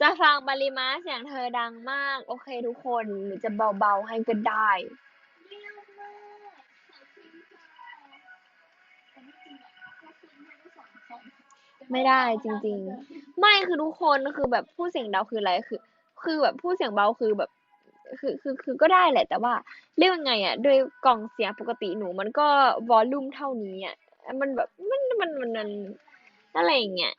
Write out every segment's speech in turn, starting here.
จะฟังปริมาเสียงเธอดังมาก โอเคทุกคนหนูจะเบาๆให้ก็ได้ ไม่ได้จริง ๆ ไม่คือทุกคนคือแบบพูดเสียงเบาคืออะไรคือ คือแบบพูดเสียงเบาคือแบบ คือคือคือก็ได้แหละ แต่ว่าเรียกว่าไงอะโดยกล่องเสียงปกติหนูมันก็วอลลุ่มเท่านี้อะมันแบบมันมันมันมันอะไรอย่างเงี้ย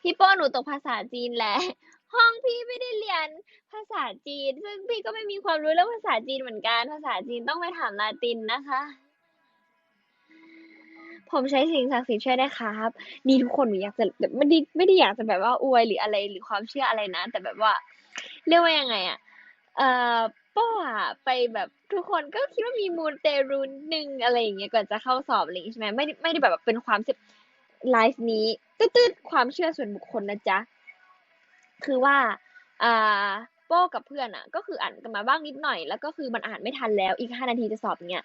พี่โป้หนูตกภาษาจีนแหละห้องพี่ไม่ได้เรียนภาษาจีน ซึ่งพี่ก็ไม่มีความรู้เรื่องภาษาจีนเหมือนกัน ภาษาจีนต้องไปถามลาตินนะคะ ผมใช้สิ่งศักดิ์สิทธิ์ช่วยได้ครับนี่ทุกคนหนูอยากจะไม่ได้ไม่ได้อยากจะแบบว่าอวยหรืออะไรหรือความเชื่ออะไรนะ แต่แบบว่า เรียกว่ายังไงอะเอ่อป้ออะไปแบบทุกคนก็คิดว่ามีมูลเตรูนหนึ่งอะไรอย่างเงี้ยก่อนจะเข้าสอบอะไรอย่างงี้ใช่ไหมไม่ได้ไม่ได้แบบเป็นความเชื่อไลฟ์นี้ ตืดๆความเชื่อส่วนบุคคลนะจ๊ะ คือว่าอ่าโป้กับเพื่อนอะ ก็คืออ่านกันมาบ้างนิดหน่อย แล้วก็คือมันอ่านไม่ทันแล้ว อีกห้านาทีจะสอบเงี้ย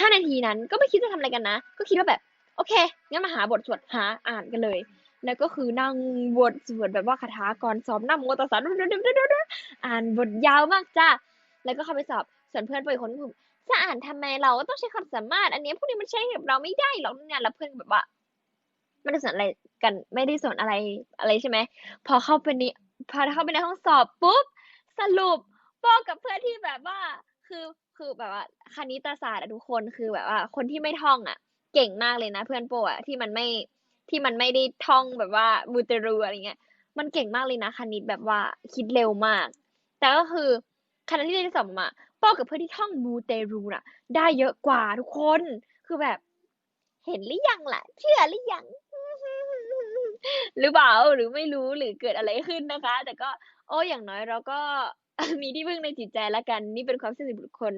ห้านาทีนั้นก็ไม่คิดจะทำอะไรกันนะ ก็คิดว่าแบบ โอเค งั้นมาหาบทสวดหาอ่านกันเลย แล้วก็คือนั่งบทสวดแบบว่าคาถาก่อนสอบนั่งโมตัสสะอ่านบทยาวมากจ้าแล้วก็เข้าไปสอบ ส่วนเพื่อนไปคนนึงจะอ่านทำไมเราก็ต้องใช้ความสามารถ อันนี้พวกนี้มันใช้กับเราไม่ได้หรอกเนี่ย แล้วเพื่อนแบบว่า ไม่ได้สนอะไรกัน ไม่ได้สนอะไรอะไรใช่ไหมพอเข้าไปในพอเข้าไปในห้องสอบปุ๊บสรุปโป้กับเพื่อนที่แบบว่า คือคือแบบว่าคณิตศาสตร์อะทุกคนคือแบบว่า คนที่ไม่ท่องอะเก่งมากเลยนะ เพื่อนโป้อะที่มันไม่ที่มันไม่ได้ท่องแบบว่ามูเตรูอะไรเงี้ย มันเก่งมากเลยนะคณิตแบบว่าคิดเร็วมาก แต่ก็คือคณะที่ได้สอบมาป้กับเพื่อนที่ท่องมูเตรูน่ะ ได้เยอะกว่าทุกคน คือแบบ เห็นหรือยังล่ะ เชื่อหรือยัง หรือเปล่าหรือไม่รู้หรือเกิดอะไรขึ้นนะคะ แต่ก็โอ้อย่างน้อยเราก็มีที่พึ่งในจิตใจแล้วกัน นี่เป็นความเชื่อส่วนบุคคล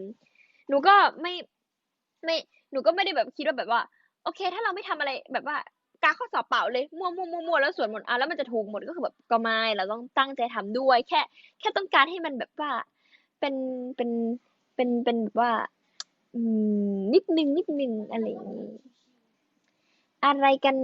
หนูก็ไม่ไม่หนูก็ไม่ได้แบบคิดว่าแบบว่า โอเค ถ้าเราไม่ทำอะไรแบบว่าการข้อสอบเปล่าเลยมั่วมั่วมั่วมั่วแล้วส่วดมนต์อะแล้วมันจะถูกหมดก็คือแบบก็ไม่เราต้องตั้งใจทำด้วย แค่ แค่ต้องการให้มันแบบว่า เป็นเป็นเป็นเป็นแบบว่า อืมนิดนึงนิดนึงอะไรอย่างนี้อะไรกัน